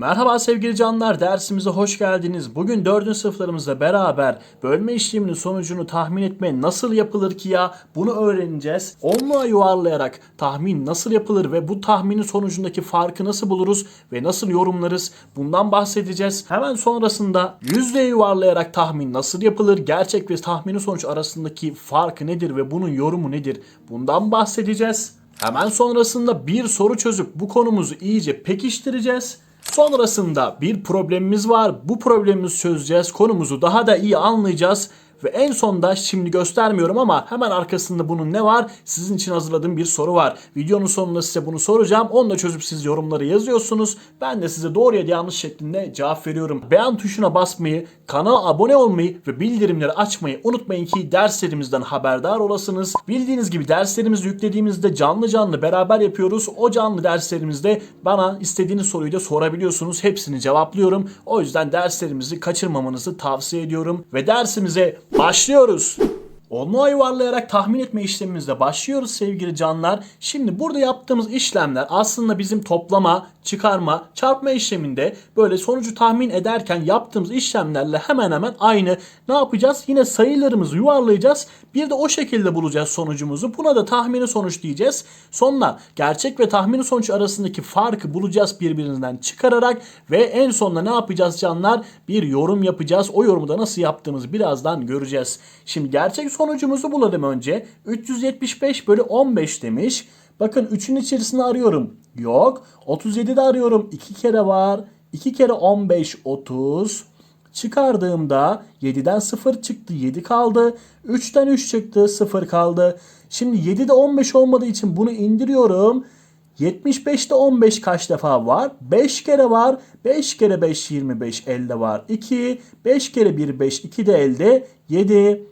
Merhaba sevgili canlar, dersimize hoş geldiniz. Bugün 4. sınıflarımızla beraber bölme işleminin sonucunu tahmin etme nasıl yapılır ki ya bunu öğreneceğiz. Onluğa yuvarlayarak tahmin nasıl yapılır ve bu tahminin sonucundaki farkı nasıl buluruz ve nasıl yorumlarız bundan bahsedeceğiz. Hemen sonrasında yüzde yuvarlayarak tahmin nasıl yapılır, gerçek ve tahmini sonuç arasındaki fark nedir ve bunun yorumu nedir bundan bahsedeceğiz. Hemen sonrasında bir soru çözüp bu konumuzu iyice pekiştireceğiz. Sonrasında bir problemimiz var. Bu problemimizi çözeceğiz. Konumuzu daha da iyi anlayacağız. Ve en sonda şimdi göstermiyorum ama hemen arkasında bunun ne var? Sizin için hazırladığım bir soru var. Videonun sonunda size bunu soracağım. Onu da çözüp siz yorumları yazıyorsunuz. Ben de size doğru ya da yanlış şeklinde cevap veriyorum. Beğen tuşuna basmayı, kanala abone olmayı ve bildirimleri açmayı unutmayın ki derslerimizden haberdar olasınız. Bildiğiniz gibi derslerimizi yüklediğimizde canlı canlı beraber yapıyoruz. O canlı derslerimizde bana istediğiniz soruyu da sorabiliyorsunuz. Hepsini cevaplıyorum. O yüzden derslerimizi kaçırmamanızı tavsiye ediyorum. Ve dersimize başlıyoruz. Onluğa yuvarlayarak tahmin etme işlemimizle başlıyoruz sevgili canlar. Şimdi burada yaptığımız işlemler aslında bizim toplama, çıkarma, çarpma işleminde böyle sonucu tahmin ederken yaptığımız işlemlerle hemen hemen aynı. Ne yapacağız? Yine sayılarımızı yuvarlayacağız. Bir de o şekilde bulacağız sonucumuzu. Buna da tahmini sonuç diyeceğiz. Sonra gerçek ve tahmini sonuç arasındaki farkı bulacağız birbirinden çıkararak ve en sonunda ne yapacağız canlar? Bir yorum yapacağız. O yorumu da nasıl yaptığımızı birazdan göreceğiz. Şimdi gerçek sonucumuzu bulalım önce. 375 bölü 15 demiş. Bakın 3'ün içerisinde arıyorum. Yok. 37'de arıyorum. 2 kere var. 2 kere 15 30. Çıkardığımda 7'den 0 çıktı 7 kaldı. 3'ten 3 çıktı 0 kaldı. Şimdi 7'de 15 olmadığı için bunu indiriyorum. 75'te 15 kaç defa var? 5 kere var. 5 kere 5 25 elde var. 2. 5 kere 1 5 2 de elde. 7.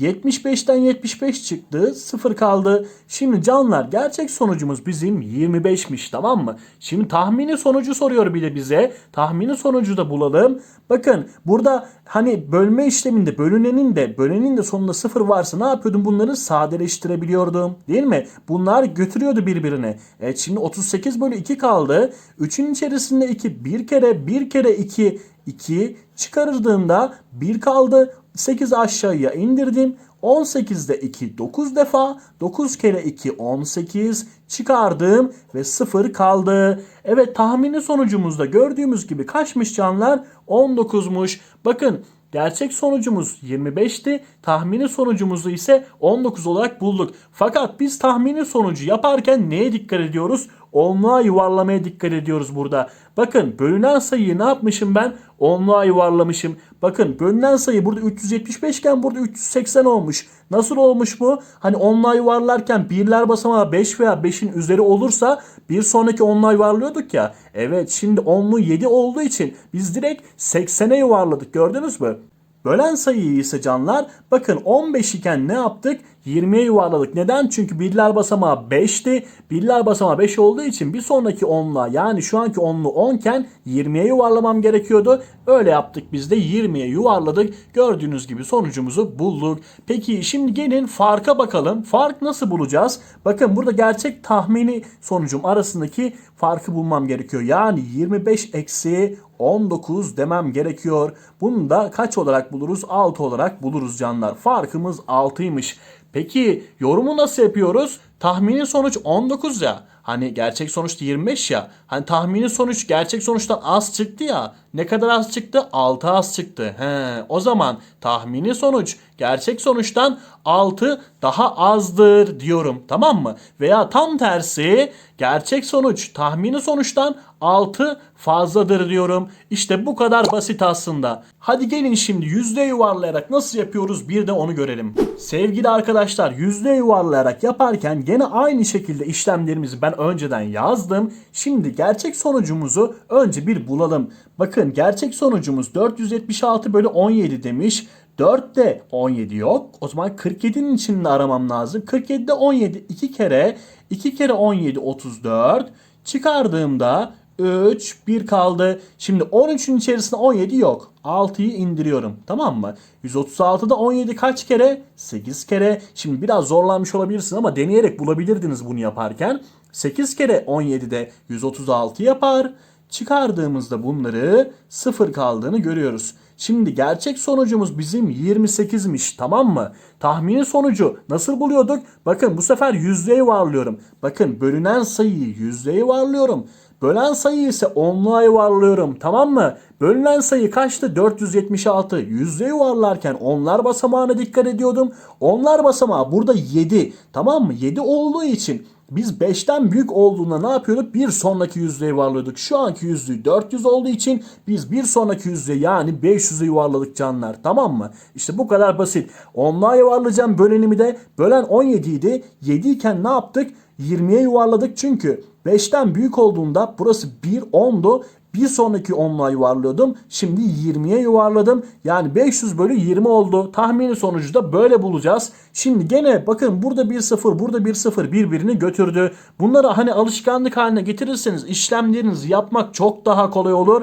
75'ten 75 çıktı. 0 kaldı. Şimdi canlar gerçek sonucumuz bizim 25'miş tamam mı? Şimdi tahmini sonucu soruyor bir de bize. Tahmini sonucu da bulalım. Bakın burada hani bölme işleminde bölünenin de bölenin de sonunda 0 varsa ne yapıyordum? Bunları sadeleştirebiliyordum. Değil mi? Bunlar götürüyordu birbirine. Evet şimdi 38 bölü 2 kaldı. 3'ün içerisinde 2 bir kere bir kere 2 2 çıkarırdığımda 1 kaldı. 8 aşağıya indirdim. 18'de 2 9 defa. 9 kere 2 18 çıkardım ve 0 kaldı. Evet tahmini sonucumuzda gördüğümüz gibi kaçmış canlar? 19'muş. Bakın Gerçek sonucumuz 25'ti. Tahmini sonucumuzu ise 19 olarak bulduk. Fakat biz tahmini sonucu yaparken neye dikkat ediyoruz? Onluğa yuvarlamaya dikkat ediyoruz burada. Bakın bölünen sayıyı ne yapmışım ben? Onluğa yuvarlamışım. Bakın bölünen sayı burada 375 iken burada 380 olmuş. Nasıl olmuş bu? Hani onluğa yuvarlarken birler basamağı 5 veya 5'in üzeri olursa bir sonraki onluğa yuvarlıyorduk ya. Evet şimdi onlu 7 olduğu için biz direkt 80'e yuvarladık gördünüz mü? Bölen sayıyı ise canlar bakın 15 iken ne yaptık? 20'ye yuvarladık. Neden? Çünkü birler basamağı 5'ti. Birler basamağı 5 olduğu için bir sonraki onluğa yani şu anki onlu 10 iken 20'ye yuvarlamam gerekiyordu. Öyle yaptık biz de 20'ye yuvarladık. Gördüğünüz gibi sonucumuzu bulduk. Peki şimdi gelin farka bakalım. Fark nasıl bulacağız? Bakın burada gerçek tahmini sonucum arasındaki farkı bulmam gerekiyor. Yani 25 eksi 19 demem gerekiyor. Bunu da kaç olarak buluruz? 6 olarak buluruz canlar. Farkımız 6'ymış. Peki yorumu nasıl yapıyoruz? Tahmini sonuç 19 ya. Hani gerçek sonuçta 25 ya. Hani tahmini sonuç gerçek sonuçtan az çıktı ya. Ne kadar az çıktı? 6 az çıktı. He, o zaman tahmini sonuç gerçek sonuçtan 6 daha azdır diyorum. Tamam mı? Veya tam tersi gerçek sonuç tahmini sonuçtan 6 fazladır diyorum. İşte bu kadar basit aslında. Hadi gelin şimdi yüzde yuvarlayarak nasıl yapıyoruz bir de onu görelim. Sevgili arkadaşlar yüzde yuvarlayarak yaparken gene aynı şekilde işlemlerimizi ben önceden yazdım. Şimdi gerçek sonucumuzu önce bir bulalım. Bakın gerçek sonucumuz 476 bölü 17 demiş. 4'te 17 yok. O zaman 47'nin içinde aramam lazım. 47'de 17 2 kere 2 kere 17 34. Çıkardığımda 3 1 kaldı. Şimdi 13'ün içerisinde 17 yok. 6'yı indiriyorum. Tamam mı? 136'da 17 kaç kere? 8 kere. Şimdi biraz zorlanmış olabilirsin ama deneyerek bulabilirdiniz bunu yaparken. 8 kere 17'de 136 yapar. Çıkardığımızda bunları sıfır kaldığını görüyoruz. Şimdi gerçek sonucumuz bizim 28'miş tamam mı? Tahmini sonucu nasıl buluyorduk? Bakın bu sefer yüzdeye varlıyorum. Bakın bölünen sayıyı yüzdeye varlıyorum. Bölen sayıyı ise onluğa yuvarlıyorum tamam mı? Bölünen sayı kaçtı? 476. Yüzde yuvarlarken onlar basamağına dikkat ediyordum. Onlar basamağı burada 7 tamam mı? 7 olduğu için biz 5'ten büyük olduğunda ne yapıyorduk? Bir sonraki yüzdeyi yuvarlıyorduk. Şu anki yüzdeyi 400 olduğu için biz bir sonraki yüzdeyi yani 500'e yuvarladık canlar. Tamam mı? İşte bu kadar basit. Onluğa yuvarlayacağım bölenimi de. Bölen 17 idi. 7 iken ne yaptık? 20'ye yuvarladık çünkü 5'ten büyük olduğunda burası 1 10'du. Bir sonraki onluğa yuvarlıyordum. Şimdi 20'ye yuvarladım. Yani 500 bölü 20 oldu. Tahmini sonucu da böyle bulacağız. Şimdi gene bakın burada bir sıfır burada bir sıfır birbirini götürdü. Bunları hani alışkanlık haline getirirseniz işlemlerinizi yapmak çok daha kolay olur.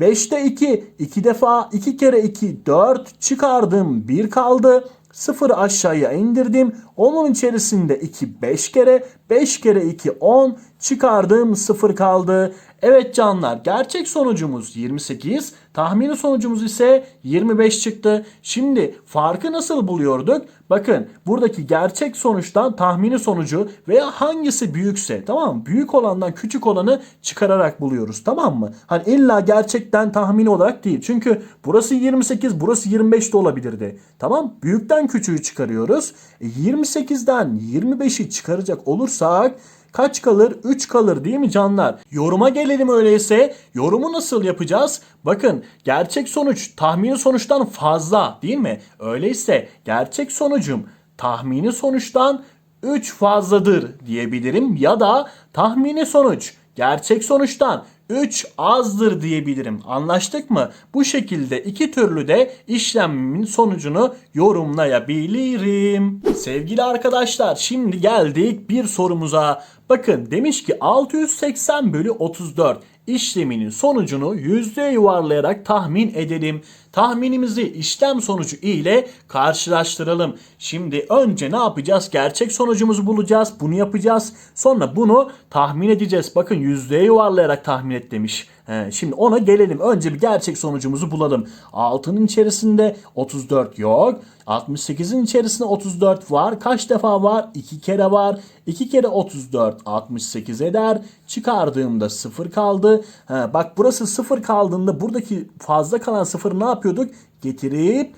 5'te 2, 2 defa 2 kere 2 4 çıkardım 1 kaldı. 0 aşağıya indirdim. Onun içerisinde 2 5 kere 5 kere 2 10 çıkardım 0 kaldı. Evet canlar gerçek sonucumuz 28 tahmini sonucumuz ise 25 çıktı. Şimdi farkı nasıl buluyorduk? Bakın buradaki gerçek sonuçtan tahmini sonucu veya hangisi büyükse tamam mı? Büyük olandan küçük olanı çıkararak buluyoruz tamam mı? Hani illa gerçekten tahmini olarak değil. Çünkü burası 28 burası 25 de olabilirdi. Tamam büyükten küçüğü çıkarıyoruz. E, 28'den 25'i çıkaracak olursak kaç kalır? 3 kalır değil mi canlar? Yoruma gelelim öyleyse. Yorumu nasıl yapacağız? Bakın gerçek sonuç tahmini sonuçtan fazla değil mi? Öyleyse gerçek sonucum tahmini sonuçtan 3 fazladır diyebilirim ya da tahmini sonuç gerçek sonuçtan 3 azdır diyebilirim. Anlaştık mı? Bu şekilde iki türlü de işlemimin sonucunu yorumlayabilirim. Sevgili arkadaşlar şimdi geldik bir sorumuza. Bakın demiş ki 680 bölü 34 işleminin sonucunu yüzdeye yuvarlayarak tahmin edelim. Tahminimizi işlem sonucu ile karşılaştıralım. Şimdi önce ne yapacağız? Gerçek sonucumuzu bulacağız. Bunu yapacağız. Sonra bunu tahmin edeceğiz. Bakın yüzdeye yuvarlayarak tahmin et demiş. He, şimdi ona gelelim. Önce bir gerçek sonucumuzu bulalım. 6'nın içerisinde 34 yok. 68'in içerisinde 34 var. Kaç defa var? 2 kere var. 2 kere 34 68 eder. Çıkardığımda 0 kaldı. He, bak burası 0 kaldığında buradaki fazla kalan 0 ne yapıyorduk? Getirip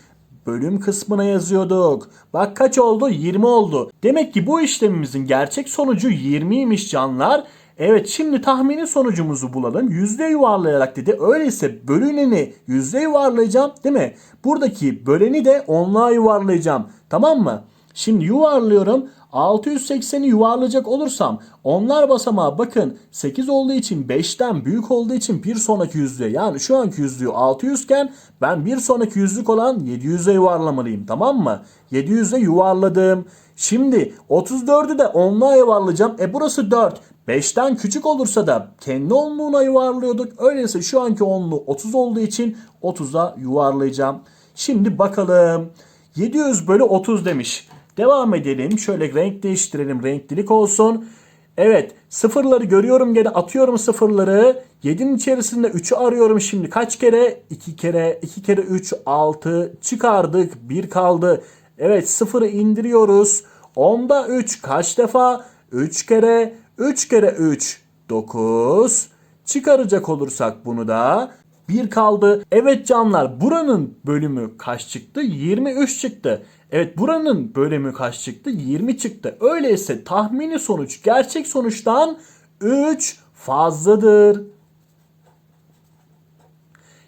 bölüm kısmına yazıyorduk. Bak kaç oldu? 20 oldu. Demek ki bu işlemimizin gerçek sonucu 20'ymiş canlar. Evet şimdi tahmini sonucumuzu bulalım. Yüzde yuvarlayarak dedi. Öyleyse bölüneni yüzde yuvarlayacağım değil mi? Buradaki böleni de onluğa yuvarlayacağım. Tamam mı? Şimdi yuvarlıyorum. 680'i yuvarlayacak olursam onlar basamağı bakın 8 olduğu için 5'ten büyük olduğu için bir sonraki yüzlüğe yani şu anki yüzlüğü 600 iken ben bir sonraki yüzlük olan 700'e yuvarlamalıyım tamam mı? 700'e yuvarladım. Şimdi 34'ü de onluğa yuvarlayacağım. E burası 4. 5'ten küçük olursa da kendi onluğuna yuvarlıyorduk. Öyleyse şu anki onluğu 30 olduğu için 30'a yuvarlayacağım. Şimdi bakalım. 700 bölü 30 demiş. Devam edelim. Şöyle renk değiştirelim. Renklilik olsun. Evet sıfırları görüyorum gene atıyorum sıfırları. 7'nin içerisinde 3'ü arıyorum şimdi. Kaç kere? 2 kere. 2 kere 3 6 çıkardık. 1 kaldı. Evet sıfırı indiriyoruz. 10'da 3 kaç defa? 3 kere. 3 kere 3 9. Çıkaracak olursak bunu da 1 kaldı. Evet canlar buranın bölümü kaç çıktı? 23 çıktı. Evet buranın bölümü kaç çıktı? 20 çıktı. Öyleyse tahmini sonuç gerçek sonuçtan 3 fazladır.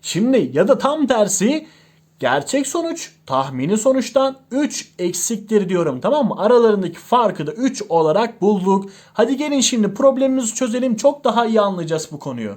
Şimdi ya da tam tersi gerçek sonuç tahmini sonuçtan 3 eksiktir diyorum tamam mı? Aralarındaki farkı da 3 olarak bulduk. Hadi gelin şimdi problemimizi çözelim çok daha iyi anlayacağız bu konuyu.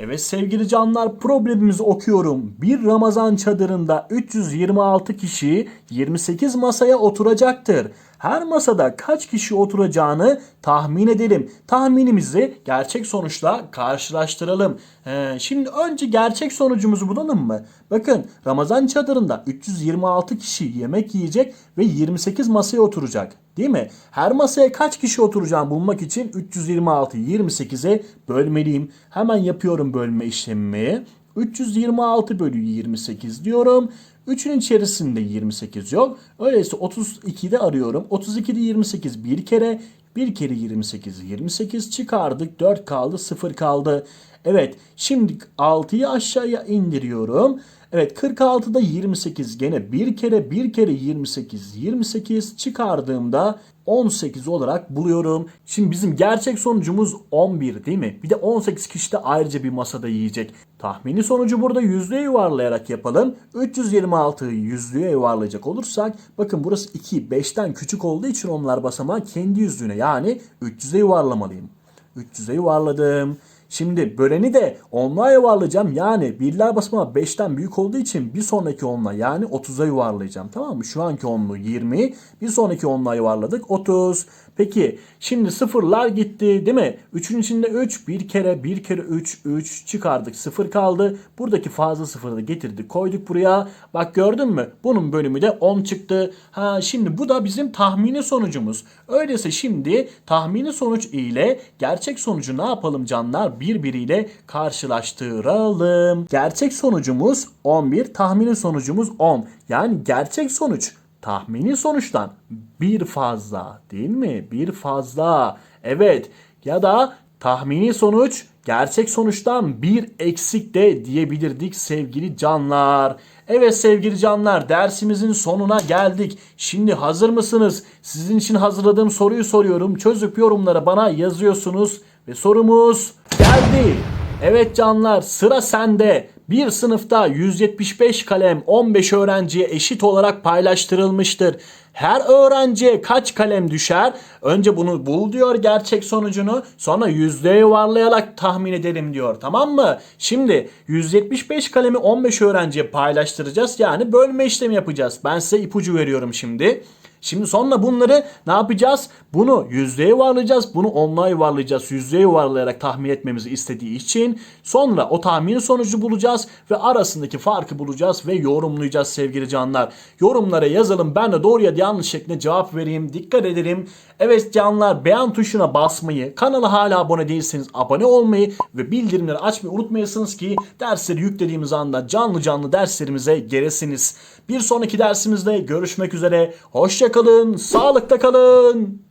Evet sevgili canlar problemimizi okuyorum. Bir Ramazan çadırında 326 kişi 28 masaya oturacaktır. Her masada kaç kişi oturacağını tahmin edelim. Tahminimizi gerçek sonuçla karşılaştıralım. Ee, şimdi önce gerçek sonucumuzu bulalım mı? Bakın Ramazan çadırında 326 kişi yemek yiyecek ve 28 masaya oturacak. Değil mi? Her masaya kaç kişi oturacağım bulmak için 326'yı 28'e bölmeliyim. Hemen yapıyorum bölme işlemimi. 326 bölü 28 diyorum. 3'ün içerisinde 28 yok. Öyleyse 32'de arıyorum. 32'de 28 bir kere. Bir kere 28 28 çıkardık. 4 kaldı 0 kaldı. Evet şimdi 6'yı aşağıya indiriyorum. Evet 46'da 28 gene bir kere bir kere 28 28 çıkardığımda 18 olarak buluyorum. Şimdi bizim gerçek sonucumuz 11 değil mi? Bir de 18 kişi de ayrıca bir masada yiyecek. Tahmini sonucu burada yüzlüğe yuvarlayarak yapalım. 326'yı yüzlüğe yuvarlayacak olursak bakın burası 2 5'ten küçük olduğu için onlar basamağı kendi yüzlüğüne yani 300'e yuvarlamalıyım. 300'e yuvarladım. Şimdi böleni de onluğa yuvarlayacağım. Yani birler basamağı 5'ten büyük olduğu için bir sonraki onluğa yani 30'a yuvarlayacağım. Tamam mı? Şu anki onluğu 20. Bir sonraki onluğa yuvarladık 30. Peki şimdi sıfırlar gitti değil mi? 3'ün içinde 3 bir kere bir kere 3 3 çıkardık 0 kaldı. Buradaki fazla sıfırı da getirdik koyduk buraya. Bak gördün mü? Bunun bölümü de 10 çıktı. Ha şimdi bu da bizim tahmini sonucumuz. Öyleyse şimdi tahmini sonuç ile gerçek sonucu ne yapalım canlar? Birbiriyle karşılaştıralım. Gerçek sonucumuz 11, tahmini sonucumuz 10. Yani gerçek sonuç tahmini sonuçtan bir fazla değil mi? Bir fazla. Evet ya da tahmini sonuç gerçek sonuçtan bir eksik de diyebilirdik sevgili canlar. Evet sevgili canlar dersimizin sonuna geldik. Şimdi hazır mısınız? Sizin için hazırladığım soruyu soruyorum. Çözüp yorumlara bana yazıyorsunuz ve sorumuz geldi. Evet canlar sıra sende. Bir sınıfta 175 kalem 15 öğrenciye eşit olarak paylaştırılmıştır. Her öğrenciye kaç kalem düşer? Önce bunu bul diyor gerçek sonucunu. Sonra yüzdeye yuvarlayarak tahmin edelim diyor. Tamam mı? Şimdi 175 kalemi 15 öğrenciye paylaştıracağız. Yani bölme işlemi yapacağız. Ben size ipucu veriyorum şimdi. Şimdi sonra bunları ne yapacağız? Bunu yüzdeye yuvarlayacağız. Bunu onluğa yuvarlayacağız. Yüzdeye yuvarlayarak tahmin etmemizi istediği için. Sonra o tahmini sonucu bulacağız ve arasındaki farkı bulacağız ve yorumlayacağız sevgili canlar. Yorumlara yazalım. Ben de doğru ya da yanlış şeklinde cevap vereyim. Dikkat edelim. Evet canlar beğen tuşuna basmayı, kanala hala abone değilseniz abone olmayı ve bildirimleri açmayı unutmayasınız ki dersleri yüklediğimiz anda canlı canlı derslerimize gelesiniz. Bir sonraki dersimizde görüşmek üzere. Hoşçakalın, sağlıkta kalın.